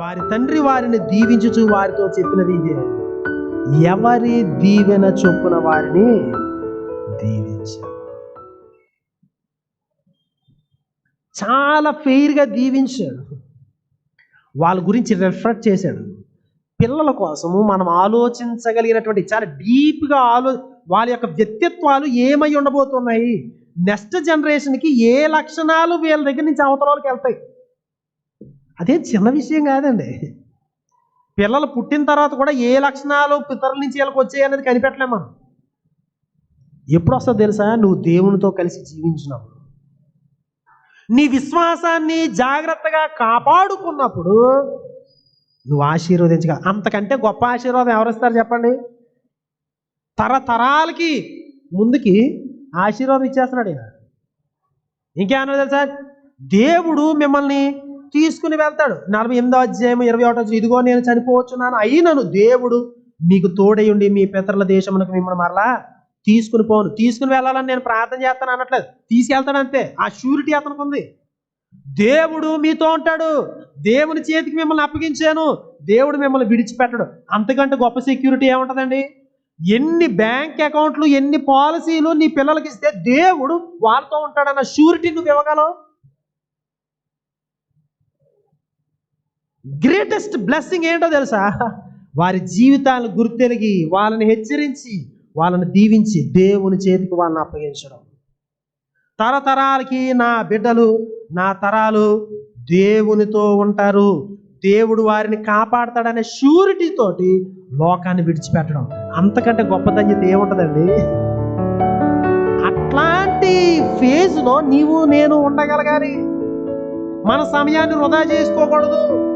వారి తండ్రి వారిని దీవించుచు వారితో చెప్పినది ఇదే. ఎవరి దీవెన చొప్పున వారిని దీవించారు చాలా ఫెయిర్గా దీవించాడు. వాళ్ళ గురించి రిఫ్లెక్ట్ చేశాడు. పిల్లల కోసము మనం ఆలోచించగలిగినటువంటి చాలా డీప్గా ఆలో వాళ్ళ యొక్క వ్యక్తిత్వాలు ఏమై ఉండబోతున్నాయి? నెక్స్ట్ జనరేషన్కి ఏ లక్షణాలు వీళ్ళ దగ్గర నుంచి అవతలలోకి వెళ్తాయి? అదే చిన్న విషయం కాదండి. పిల్లలు పుట్టిన తర్వాత కూడా ఏ లక్షణాలు పితరుల నుంచి వీళ్ళకి వచ్చాయి అనేది కనిపెట్టలేం మనం. ఎప్పుడు వస్తుందో తెలుసా? నువ్వు దేవునితో కలిసి జీవించినప్పుడు. నీ విశ్వాసాన్ని జాగ్రత్తగా కాపాడుకున్నప్పుడు నువ్వు ఆశీర్వదించగా అంతకంటే గొప్ప ఆశీర్వాదం ఎవరిస్తారు చెప్పండి? తరతరాలకి ముందుకి ఆశీర్వాదం ఇచ్చేస్తున్నాడు ఈయన. ఇంకేమన్నా తెలుసా? దేవుడు మిమ్మల్ని తీసుకుని వెళ్తాడు. నలభై ఎనిమిదో అధ్యాయం ఇరవై ఒకటో ఇదిగో నేను చనిపోవచ్చున్నాను. అయినను దేవుడు మీకు తోడై ఉండి మీ పితరుల దేశమునకు మిమ్మల్ని మరలా తీసుకుని పోను. తీసుకుని వెళ్ళాలని నేను ప్రార్థన చేస్తాను అనట్లేదు. తీసుకెళ్తాడు అంతే. ఆ షూరిటీ అతనికి ఉంది. దేవుడు మీతో ఉంటాడు. దేవుని చేతికి మిమ్మల్ని అప్పగించాను. దేవుడు మిమ్మల్ని విడిచిపెట్టడు. అంతకంటే గొప్ప సెక్యూరిటీ ఏముంటుందండి? ఎన్ని బ్యాంక్ అకౌంట్లు ఎన్ని పాలసీలు నీ పిల్లలకి ఇస్తే దేవుడు వాళ్ళతో ఉంటాడన్న షూరిటీ నువ్వు ఇవ్వగలవు? గ్రేటెస్ట్ బ్లెస్సింగ్ ఏంటో తెలుసా? వారి జీవితాలను గుర్తెరిగి వాళ్ళని హెచ్చరించి వాళ్ళని దీవించి దేవుని చేతికి వాళ్ళని అప్పగించడం. తరతరాలకి నా బిడ్డలు నా తరాలు దేవునితో ఉంటారు. దేవుడు వారిని కాపాడతాడనే షూరిటీతోటి లోకాన్ని విడిచిపెట్టడం. అంతకంటే గొప్ప ధన్యత ఏముంటుందండి? అట్లాంటి ఫేజ్లో నీవు నేను ఉండగలగాలి. మన సమయాన్ని వృధా చేసుకోకూడదు.